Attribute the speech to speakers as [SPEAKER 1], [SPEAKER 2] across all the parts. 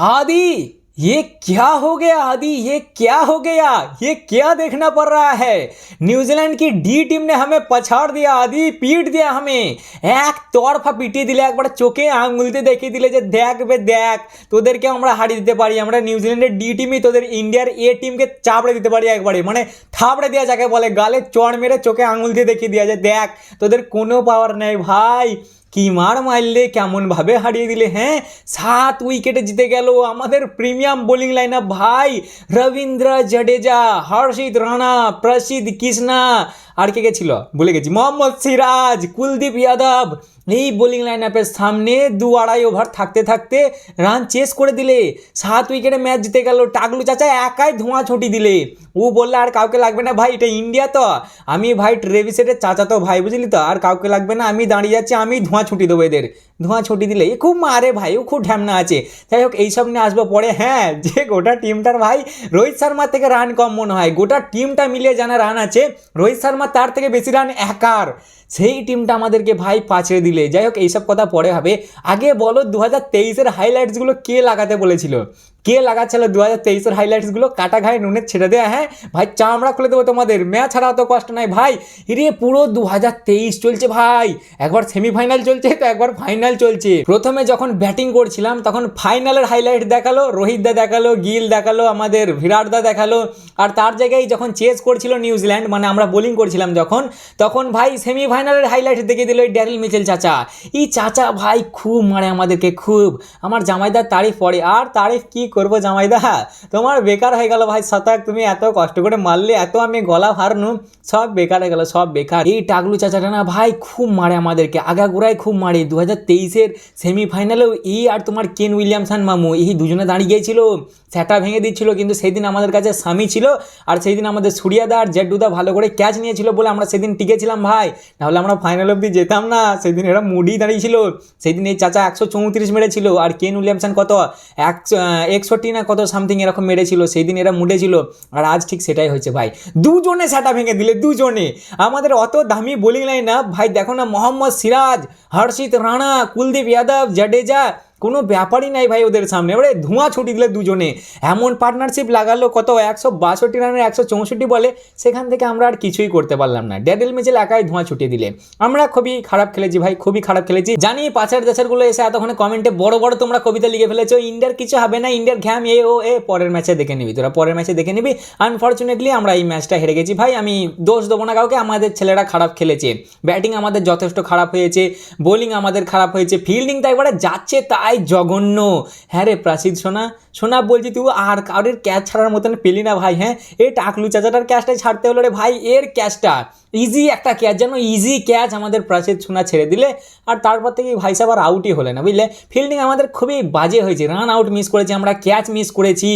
[SPEAKER 1] आदि ये क्या हो गया आदि ये क्या हो गया ये क्या देखना पड़ रहा है न्यूजीलैंड की डी टीम ने हमें पछाड़ दिया आदि पीट दिया हमें এক তরফা পিটিয়ে দিলে একবার চোখে আঙুলতে দেখিয়ে দিলে যে দেখ বে দেখ তোদেরকে আমরা হারিয়ে দিতে পারি আমরা নিউজিল্যান্ডের ডি টিমই তোদের ইন্ডিয়ার এ টিমকে চাপড়ে দিতে পারি একবারে মানে থাপড়ে দেওয়া যাকে বলে গালে চড় মেরে চোখে আঙুল দিয়ে দেখিয়ে দেওয়া যে দেখ তোদের কোনো পাওয়ার নেই ভাই কি মার মারলে কেমনভাবে হারিয়ে দিলে হ্যাঁ? সাত উইকেটে জিতে গেল আমাদের প্রিমিয়াম বোলিং লাইন ভাই রবীন্দ্র জাডেজা, হর্ষিত রানা, প্রসিদ্ধ কৃষ্ণা আর কে কে ছিল? গেছি। মোহাম্মদ সিরাজ, কুলদীপ যাদব, এই বোলিং লাইন আপের সামনে দু আড়াই ওভার থাকতে থাকতে রান চেস করে দিলে। সাত উইকেটে ম্যাচ জিতে গেল। টাকলু চাচা একাই ধোঁয়া ছুটি দিলে। ও বললে, আর কাউকে লাগবে না ভাই, এটা ইন্ডিয়া তো। আমি ভাই, ট্রেভিসেটের চাচা তো ভাই, বুঝলি তো? আর কাউকে লাগবে না, আমি দাঁড়িয়ে যাচ্ছি আমি ধোঁয়া ছুটি দেবো এদের। ধোঁয়া ছুটি দিলে এ খুব মারে ভাই, ও খুব ঢ্যামনা আছে। যাই হোক, এইসব নিয়ে আসব পরে। হ্যাঁ যে গোটা টিমটার ভাই, রোহিত শর্মার থেকে রান কম মনে হয়। গোটা টিমটা মিলিয়ে জানা রান আছে, রোহিত শর্মা তার থেকে বেশি রান একার। সেই টিমটা আমাদেরকে ভাই পাঁচড়ে দিলে। যাই হোক, এইসব কথা পরে হবে। আগে বলো দু হাজার তেইশের হাইলাইটসগুলো কে লাগাতে বলেছিল? কে লাগাচ্ছিল দু হাজার তেইশের হাইলাইটসগুলো কাটা ঘায়ে নুনের ছেড়ে দেওয়া হ্যাঁ? ভাই, চামড়া খুলে দেবো তোমাদের। ম্যাচ ছাড়া অত কষ্ট নাই। ভাই রে পুরো দু হাজার তেইশ চলছে ভাই। একবার সেমিফাইনাল চলছে, তো একবার ফাইনাল চলছে। প্রথমে যখন ব্যাটিং করছিলাম, তখন ফাইনালের হাইলাইট দেখাল, রোহিত দা দেখাল, গিল দেখাল, আমাদের বিরাট দা দেখাল। আর তার জায়গায় যখন চেস করছিল নিউজিল্যান্ড মানে আমরা বোলিং করছিলাম যখন, তখন ভাই সেমিফাইনালের হাইলাইট দেখে দিল ওই ড্যারিল মিচেল চাচা। এই চাচা ভাই, খুব মারে আমাদেরকে, খুব। আমার জামাইদার তারিফ পড়ে। আর তারিফ কি করব জামাইদা? তোমার বেকার হয়ে গেল ভাই শতাক তুমি এত কষ্ট করে মারলে, এত আমি গলা হারনু সব বেকার হয়ে গেল, সব বেকার। এই টাকলু চাচাটা না ভাই খুব মারে আমাদেরকে। আগাগোড়ায় খুব মারে। দু হাজার তেইশের সেমিফাইনালেও এই আর তোমার কেন উইলিয়ামসন মামু এই দুজনে দাঁড়িয়ে গিয়েছিল, সেটা ভেঙে দিচ্ছিল, কিন্তু সেই দিন আমাদের কাছে স্বামী ছিল, আর সেই দিন আমাদের সুরিয়াদা আর জেড্ডুদা ভালো করে ক্যাচ নিয়েছিল বলে আমরা সেদিন টিকেছিলাম ভাই। নাহলে আমরা ফাইনাল অব্দি যেতাম না। সেদিন এরা মুডি দাঁড়িয়েছিল। সেই দিন এই চাচা একশো চৌত্রিশ মেরেছিল, আর কেন উইলিয়ামসন কত? একশো একষট্টি না কত সামথিং এরকম মেরেছিল সেই দিন এরা মুডে ছিল আর আজ ঠিক সেটাই হয়েছে, ভাই। দুজনে সেটা ভেঙে দিলে, দুজনে। আমাদের অত দামি বোলিং লাইন না, ভাই, দেখো না, মোহাম্মদ সিরাজ, হর্ষিত রানা, কুলদীপ যাদব, জাডেজা কোনো ব্যাপারই নাই ভাই ওদের সামনে। এবারে ধোঁয়া ছুটি দিলে দুজনে। এমন পার্টনারশিপ লাগালো, কত একশো বাষট্টি রানের, একশো চৌষট্টি বলে। সেখান থেকে আমরা আর কিছুই করতে পারলাম না। ড্যাডেল মিচেল একাই ধোঁয়া ছুটিয়ে দিলে। আমরা খুবই খারাপ খেলেছি ভাই, খুবই খারাপ খেলেছি। জানি পাঁচের দেশেরগুলো এসে এতক্ষণে কমেন্টে বড় বড় তোমরা কবিতা লিখে ফেলেছো। ইন্ডিয়ার কিছু হবে না, ইন্ডিয়ার ঘ্যাম, এ, ও, এ, পরের ম্যাচে দেখে নিবি। তোরা পরের ম্যাচে দেখে নিবি। আনফর্চুনেটলি আমরা এই ম্যাচটা হেরে গেছি। ভাই, আমি দোষ দেবো না কাউকে। আমাদের ছেলেরা খারাপ খেলেছে। ব্যাটিং আমাদের যথেষ্ট খারাপ হয়েছে। বোলিং আমাদের খারাপ হয়েছে। ফিল্ডিং তো একবারে যাচ্ছে তাই জঘন্য। হ্যাঁ রে প্রাচীন সোনা সোনা বলছি তুই, আর কারোর ক্যাচ ছাড়ার মতন পেলি না ভাই হ্যাঁ? এই টাকলু চাচাটার ক্যাচটাই ছাড়তে হলো রে ভাই, এর ক্যাচটা ইজি একটা ক্যাচ যেন ইজি ক্যাচ আমাদের প্রাচীর সোনা ছেড়ে দিলে, আর তারপর থেকে ভাই সাহেব আর আউটই হলে না, বুঝলে? ফিল্ডিং আমাদের খুবই বাজে হয়েছে রান আউট মিস করেছি, আমরা ক্যাচ মিস করেছি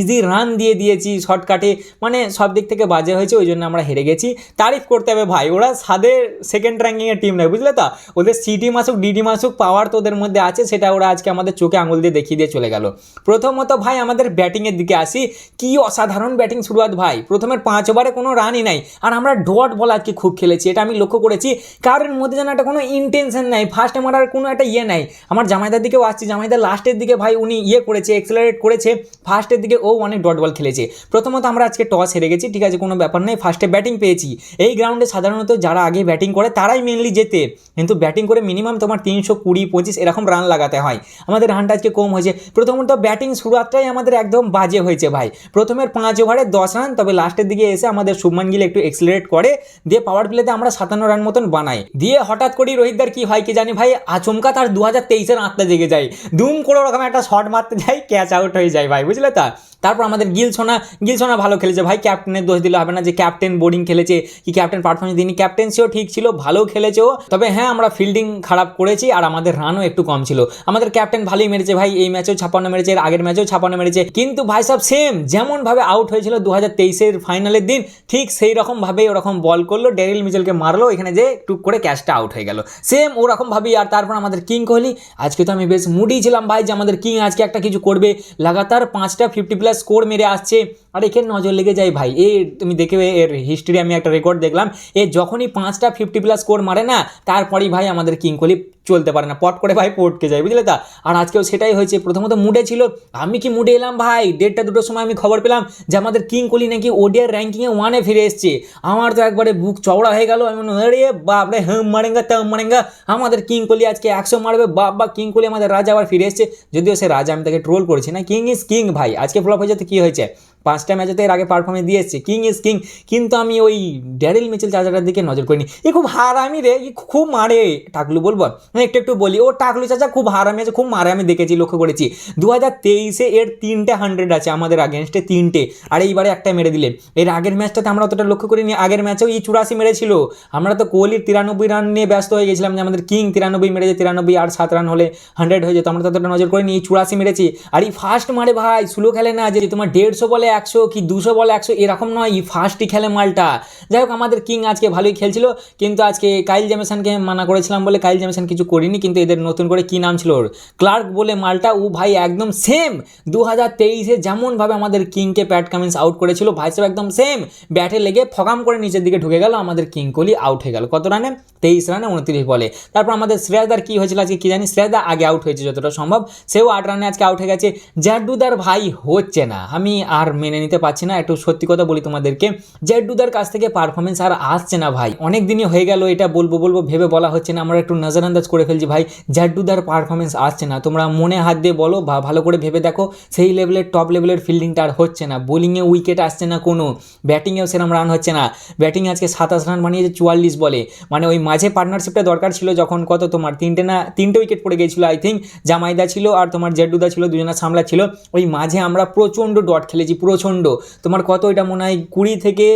[SPEAKER 1] ইজি রান দিয়ে দিয়েছি শর্টকাটে মানে সব দিক থেকে বাজে হয়েছে, ওই জন্য আমরা হেরে গেছি। তারিফ করতে হবে ভাই, ওরা সাদের সেকেন্ড র্যাঙ্কিংয়ের টিম নয়, বুঝলে তো? ওদের সিটি মাসুক ডিডি মাসুক পাওয়ার তো ওদের মধ্যে আছে, সেটা ওরা আজকে আমাদের চোখে আঙুল দিয়ে দেখিয়ে দিয়ে চলে গেল। প্রথমত ভাই, আমাদের ব্যাটিংয়ের দিকে আসি। কি অসাধারণ ব্যাটিং শুরুয়াত ভাই, প্রথমের পাঁচ ওভারে কোনো রানই নাই, আর আমরা ডট বল আজকে খুব খেলেছি, এটা আমি লক্ষ্য করেছি। কারোর মধ্যে যেন একটা কোনো ইন্টেনশন নাই ফার্স্টে মারার কোনো একটা ইয়ে নাই। আমার জামাইদার দিকেও আসছি, জামাইদার লাস্টের দিকে ভাই উনি ইয়ে করেছে এক্সেলারেট করেছে ফার্স্টের দিকে ও অনেক ডট বল খেলেছে। প্রথমত আমরা আজকে টস হেরে গেছি, ঠিক আছে, কোনো ব্যাপার নেই ফার্স্টে ব্যাটিং পেয়েছি। এই গ্রাউন্ডে সাধারণত যারা আগে ব্যাটিং করে, তারাই মেনলি জেতে। কিন্তু ব্যাটিং করে মিনিমাম তোমার তিনশো কুড়ি, পঁচিশ এরকম রান লাগাতে হয়। আমাদের রানটা আজকে কম হয়েছে। প্রথমত ব্যাটিং শুরুয়াতটাই আমাদের একদম বাজে হয়েছে ভাই। প্রথমের পাঁচ ওভারে দশ রান তবে লাস্টের দিকে এসে আমাদের শুভমান গিল একটু এক্সিলারেট করে। দিয়ে পাওয়ার প্লেতে আমরা সাতান্ন রান মতন বানাই। দিয়ে হঠাৎ করেই রোহিতদার কি হয় কি জানি? ভাই, আচমকা তার দু হাজার তেইশের আত্মা জেগে যায়। দুম করে ওরকম একটা শট মারতে যায় ক্যাচ আউট হয়ে যায় ভাই, বুঝলে তা? তারপর আমাদের গিল সোনা গিল সোনা ভালো খেলেছে ভাই ক্যাপ্টেনের দোষ দিলে হবে না যে ক্যাপ্টেন বোর্ডিং খেলেছে, কি ক্যাপ্টেন পারফরমেন্স দিনই ক্যাপ্টেন্সিও ঠিক ছিল, ভালো খেলেছে ও তবে হ্যাঁ আমরা ফিল্ডিং খারাপ করেছি আর আমাদের রানও একটু কম ছিল। আমাদের ক্যাপ্টেন ভালোই মেরেছে ভাই, এই ম্যাচেও ছাপান্ন মেরেছে, এর আগের ম্যাচেও ছাপান্ন মেরেছে। কিন্তু ভাই, সব সেম যেমনভাবে আউট হয়েছিল দু হাজার তেইশের ফাইনালের দিন, ঠিক সেই রকম ভাবেই ওরকম বল করল ডেরিল মিচেলকে মারলো, এখানে যে টুক করে ক্যাচটা আউট হয়ে গেল। সেম ওরকম ভাবেই আর তারপর আমাদের কিং কোহলি, আজকে তো আমি বেশ মুডি ছিলাম ভাই যে আমাদের কিং আজকে একটা কিছু করবে। লাগাতার পাঁচটা ফিফটি প্লাস স্কোর মেরে আসছে। আর একে নজর লেগে যায় ভাই, এ তুমি দেখবে এর হিস্ট্রি আমি একটা রেকর্ড দেখলাম। এ যখনই পাঁচটা ফিফটি প্লাস স্কোর মারে না, তারপরেই ভাই আমাদের কিং কোহলি চলতে পারে না, পট করে ভাই পটকে যায়, বুঝলে তা? আর আজকেও সেটাই হয়েছে, প্রথমত মুডে ছিল। আমি কি মুডে এলাম ভাই? দেড়টা দুটোর সময় আমি খবর পেলাম যে আমাদের কিং কোহলি নাকি ওডিআর র্যাঙ্কিংয়ে ওয়ানে ফিরে এসছে। আমার তো একবারে বুক চওড়া হয়ে গেল। আমি মনে বাপ রে হ্যাঁ মারেঙ্গা, তাম মারেঙ্গা। আমাদের কিং কোহলি আজকে একশো মারবে। বাপ বা কিং কোহলি আমাদের রাজা আবার ফিরে এসছে। যদিও সে রাজা, আমি তাকে ট্রোল করেছি না। কিং ইজ কিং ভাই। আজকে ফ্লপ হয়ে যেতে কী হয়েছে? পাঁচটা ম্যাচে তো এর আগে পারফর্মেন্স দিয়ে এসছে কিং ইজ কিং কিন্তু আমি ওই ড্যারিল মিচেল চাচাটার দিকে নজর করিনি। এ খুব হারামি রে খুব মারে। টাকলু বলব? আমি একটু একটু বলি। ও টাকলু চাচা খুব হারামি আছে, খুব মারে আমি দেখেছি, লক্ষ্য করেছি। দু হাজার তেইশে এর তিনটে হান্ড্রেড আছে আমাদের আগেনস্টে তিনটে। আর এইবারে একটা মেরে দিলে। এর আগের ম্যাচটাতে আমরা অতটা লক্ষ্য করিনি। আগের ম্যাচেও ই চুরাশি মেরেছিল। আমরা তো কোহলির তিরানব্বই রান নিয়ে ব্যস্ত হয়ে গেছিলাম যে আমাদের কিং তিরানব্বই মেরেছে, তিরানব্বই আর সাত রান হলে হান্ড্রেড হয়ে যেত। আমরা তো অতটা নজর করিনি, এই চুরাশি মেরেছি। আর এই ফার্স্ট মারে ভাই, স্লো খেলে না যে তোমার দেড়শো বলে একশো কি দুশো বলে, একশো এরকম নয় ফার্স্টই খেলে মালটা। যাই হোক, আমাদের কিং আজকে ভালোই খেলছিল, কিন্তু আজকে কাইল জেমিসনকে মানা করেছিলাম বলে কাইল জেমিসন কিছু করিনি, কিন্তু এদের নতুন করে কি নাম ছিল ওর? ক্লার্ক বলে মালটা, ও ভাই একদম সেম দু হাজার তেইশে যেমনভাবে আমাদের কিংকে প্যাট কামিন্স আউট করেছিল, ভাই সব একদম সেম ব্যাটে লেগে ফকাম করে নিচের দিকে ঢুকে গেল, আমাদের কিং কোহলি আউট হয়ে গেল। কত রানে? তেইশ রানে উনত্রিশ বলে। তারপর আমাদের শ্রেয়াসদার কি হয়েছিল আজকে কি জানি? শ্রেয়াসদা আগে আউট হয়েছে যতটা সম্ভব। সেও আট রানে আজকে আউট হয়ে গেছে। জ্যাডুদার ভাই হচ্ছে না। আমি আর মেনে নিতে পারছি না। একটু সত্যি কথা বলি তোমাদেরকে। জ্যাডুদার কাছ থেকে পারফরমেন্স আর আসছে না ভাই। অনেক দিনই হয়ে গেল, এটা বলব বলব, ভেবে বলা হচ্ছে না। আমরা একটু নজরান্দাজ করে ফেলছি ভাই জ্যাডুদার পারফরমেন্স আসছে না। তোমরা মনে হাত দিয়ে বলো বা ভালো করে ভেবে দেখো, সেই লেভেলের টপ লেভেলের ফিল্ডিংটা আর হচ্ছে না। বোলিংয়ে উইকেট আসছে না কোনো। ব্যাটিংয়েও সেরকম রান হচ্ছে না। ব্যাটিং আজকে সাতাশ রান বানিয়েছে চুয়াল্লিশ বলে। মানে ওই মাঝে পার্টনারশিপটা দরকার ছিল যখন কত তোমার তিনটে না, তিনটে উইকেট পড়ে গিয়েছিল আই থিঙ্ক জামাইদা ছিল আর তোমার জেডুদা ছিল, দুজনা সামলা ছিল। ওই মাঝে আমরা প্রচণ্ড ডট খেলেছি প্রচণ্ড। তোমার কত এটা মনে হয় কুড়ি থেকে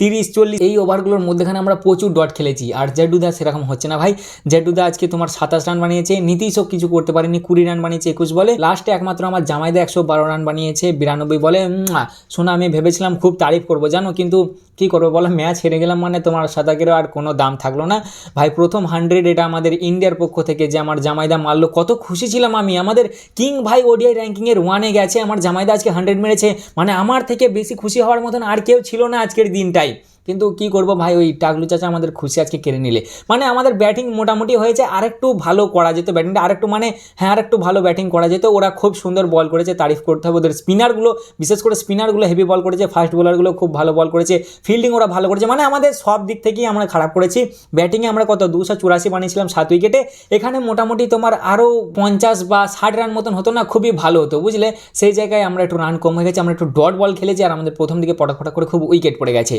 [SPEAKER 1] তিরিশ, চল্লিশ, এই ওভারগুলোর মধ্যেখানে আমরা প্রচুর ডট খেলেছি। আর জেডুদা সেরকম হচ্ছে না ভাই। জেডুদা আজকে তোমার সাতাশ রান বানিয়েছে। নীতিশও কিছু করতে পারেনি। কুড়ি রান বানিয়েছে একুশ বলে। লাস্টে একমাত্র আমার জামাইদা একশো বারো রান বানিয়েছে। বিরানব্বই বলে শোনা, আমি ভেবেছিলাম খুব তারিফ করব, জানো? কিন্তু কী করব বলো? ম্যাচ হেরে গেলাম মানে তোমার সাতাকেরও আর কোনো দাম থাকল না। ভাই, প্রথম হান্ড্রেড এটা আমাদের ইন্ডিয়ার পক্ষ থেকে যে আমার জামাইদা মারলো। কত খুশি ছিলাম আমি। আমাদের কিং ভাই ওডিআই র্যাঙ্কিংয়ের ওয়ানে গেছে। আমার জামাইদা আজকে হান্ড্রেড মেরেছে। মানে আমার থেকে বেশি খুশি হওয়ার মতন আর কেউ ছিল না আজকের দিনটাই কিন্তু কি করব ভাই, ওই টাকলু চাচা আমাদের খুশি আজকে কেড়ে নিলে। মানে আমাদের ব্যাটিং মোটামুটি হয়েছে আরেকটু ভালো করা যেত ব্যাটিংটা আরেকটু মানে হ্যাঁ আরেকটু ভালো ব্যাটিং করা যেত। ওরা খুব সুন্দর বল করেছে, তারিফ করতে হবে ওদের স্পিনারগুলো বিশেষ করে স্পিনারগুলো হেভি বল করেছে ফাস্ট বোলারগুলো খুব ভালো বল করেছে ফিল্ডিং ওরা ভালো করেছে। মানে আমাদের সব দিক থেকেই আমরা খারাপ করেছি। ব্যাটিংয়ে আমরা কত, দুশো চুরাশি বানিয়েছিলাম সাত উইকেটে এখানে মোটামুটি তোমার আরও পঞ্চাশ বা ষাট রান মতন হতো না, খুবই ভালো হতো, বুঝলে? সেই জায়গায় আমরা একটু রান কম হয়ে গেছে, আমরা একটু ডট বল খেলেছি, আর আমাদের প্রথম দিকে পটাক করে খুব উইকেট পড়ে গেছে।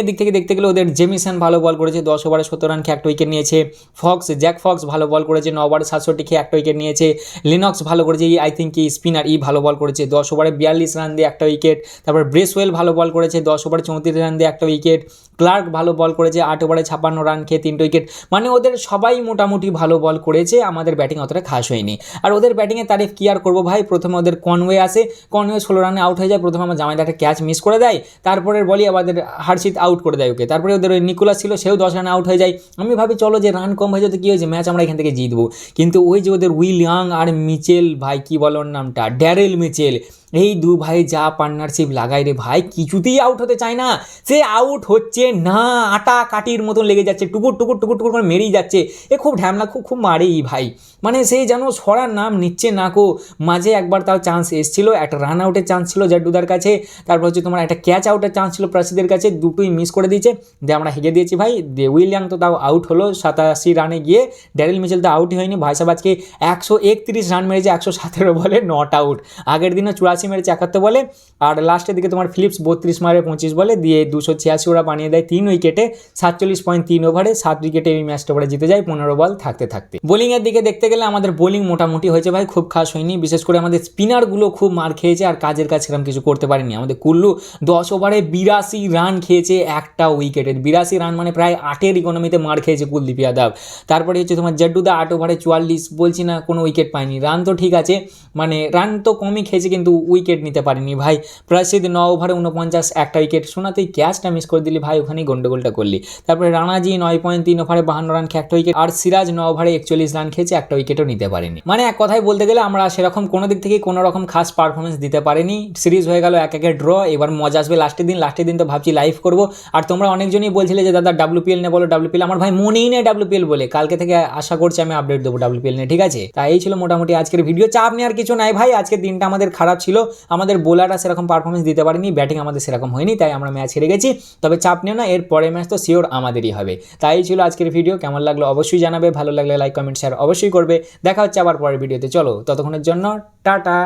[SPEAKER 1] বোলিংয়ের দিক থেকে দেখতে গেলে ওদের জেমিসন ভালো বল করেছে, দশ ওভারে সত্তর রান খেয়ে একটা উইকেট নিয়েছে। ফক্স, জ্যাক ফক্স ভালো বল করেছে, ন ওভারে সাতষট্টি খেয়ে একটা উইকেট নিয়েছে। লিনক্স ভালো করেছে ই আই থিঙ্ক স্পিনার ই ভালো বল করেছে। দশ ওভারে বিয়াল্লিশ রান দিয়ে একটা উইকেট তারপর ব্রেসওয়েল ভালো বল করেছে, দশ ওভারে চৌত্রিশ রান দিয়ে একটা উইকেট ক্লার্ক ভালো বল করেছে, আট ওভারে ছাপ্পান্ন রান খেয়ে তিনটে উইকেট মানে ওদের সবাই মোটামুটি ভালো বল করেছে, আমাদের ব্যাটিং অতটা খাস হয়নি। আর ওদের ব্যাটিংয়ে তারিফ কি আর করব ভাই? প্রথমে ওদের কনওয়ে আসে। কনওয়ে ষোলো রানে আউট হয়ে যায়। প্রথমে আমার জামাইদা একটা ক্যাচ মিস করে দেয়। তারপরের বলি আমাদের হার্ষিত আউট করে দেয় ওকে। তারপরে ওদের ওই নিকোলাস ছিল, সেও দশ রানে আউট হয়ে যায়। আমি ভাবি, চলো যে রান কম হয়ে যেত কী হয়েছে? ম্যাচ আমরা এখান থেকে জিতবো। কিন্তু ওই যে ওদের উইল ইয়াং আর মিচেল, ভাই কী বলো নামটা? ড্যারেল মিচেল এই দু ভাই যা পার্টনারশিপ লাগাই রে ভাই, কিছুতেই আউট হতে চায় না। সে আউট হচ্ছে না, আটা কাটির মতন লেগে যাচ্ছে, টুকুর টুকুর টুকুর টুকুর করে মেরেই যাচ্ছে। এ খুব ঢ্যামলা, খুব খুব মারেই ভাই। মানে সে যেন সরার নাম নিচ্ছে না কো। মাঝে একবার তাও চান্স এসেছিল, একটা রান আউটের চান্স ছিল জাড্ডুদার কাছে। তারপর হচ্ছে তোমার একটা ক্যাচ আউটের চান্স ছিল প্রাসিদের কাছে, দুটোই মিস করে দিয়েছে। দিয়ে আমরা হেগে দিয়েছি ভাই দে উইলিয়াং তো তাও আউট হলো, সাতাশি রানে গিয়ে। ড্যারিল মিচেল তো আউটই হয়নি ভাই সাহেব আজকে একশো একত্রিশ রান মেরেছে, একশো সতেরো বলে নট আউট আগের দিনও চুরাশি মেরেছে একাত্তর বলে, আর লাস্টের দিকে তোমার ফিলিপস বত্রিশ মারে পঁচিশ বলে, দিয়ে দুশো ছিয়াশি ওরা বানিয়ে দেয় তিন উইকেটে, সাতচল্লিশ পয়েন্ট তিন ওভারে সাত উইকেটে এই ম্যাচটা ওরা জিতে যায় পনেরো বল থাকতে থাকতে। বোলিংয়ের দিকে দেখতে গেলে আমাদের বোলিং মোটামুটি হয়েছে ভাই, খুব খাস হয়নি, বিশেষ করে আমাদের স্পিনারগুলো খুব মার খেয়েছে, আর কাজের কাজ সেরকম কিছু করতে পারেনি। আমাদের কুল্লু দশ ওভারে বিরাশি রান খেয়েছে একটা উইকেটের। বিরাশি রান মানে প্রায় আটের ইকোনমিতে মার খেয়েছে কুলদীপ যাদব। তারপরে হচ্ছে তোমার জড্ডুদা আট ওভারে চুয়াল্লিশ, বলছি না কোনো উইকেট পায়নি। রান তো ঠিক আছে মানে রান তো কমই খেয়েছে, কিন্তু উইকেট নিতে পারেনি ভাই। প্রসিদ্ধ ন ওভারে উনপঞ্চাশ, একটা উইকেট শোনাতেই ক্যাচটা মিস করে দিলি ভাই, ওখানেই গন্ডগোলটা করলি। তারপরে রানাজি নয় পয়েন্ট তিন ওভারে বাহান্ন রান খেয়ে একটা উইকেট আর সিরাজ ন ওভারে একচল্লিশ রান খেয়েছে, একটা উইকেটও নিতে পারেনি। মানে এক কথায় বলতে গেলে আমরা সেরকম কোনো দিক থেকে কোনো রকম খাস পারফরমেন্স দিতে পারিনি। সিরিজ হয়ে গেল এক একে ড্র এবার মজা আসবে লাস্টের দিন লাস্টের দিন তো ভাবছি লাইভ করব। আর তোমরা অনেকজনই বলছিলে যে, দাদা ডাব্লিউপিএল নে বলো ডাব্লিউপিএল আমার ভাই মনেই নেই ডাব্লিউপিএল বলে। কালকে থেকে আশা করছি আমি আপডেট দেবো ডাব্লিউপিএল নিয়ে ঠিক আছে? তাই এই ছিল মোটামুটি আজকের ভিডিও চাপ নেওয়ার কিছু নাই ভাই, আজকের দিনটা আমাদের খারাপ ছিল। আমাদের বোলাররা সেরকম পারফরমেন্স দিতে পারেনি ব্যাটিং আমাদের সেরকম হয়নি, তাই আমরা ম্যাচ হেরে গেছি। তবে চাপ নিও না, এর পরের ম্যাচ তো শিওর আমাদেরই হবে। তাই ছিল আজকের ভিডিও কেমন লাগল অবশ্যই জানাবে, ভালো লাগলে লাইক কমেন্ট শেয়ার অবশ্যই করবে। দেখা হচ্ছে আবার পরের ভিডিওতে চলো, ততক্ষণের জন্য টাটা।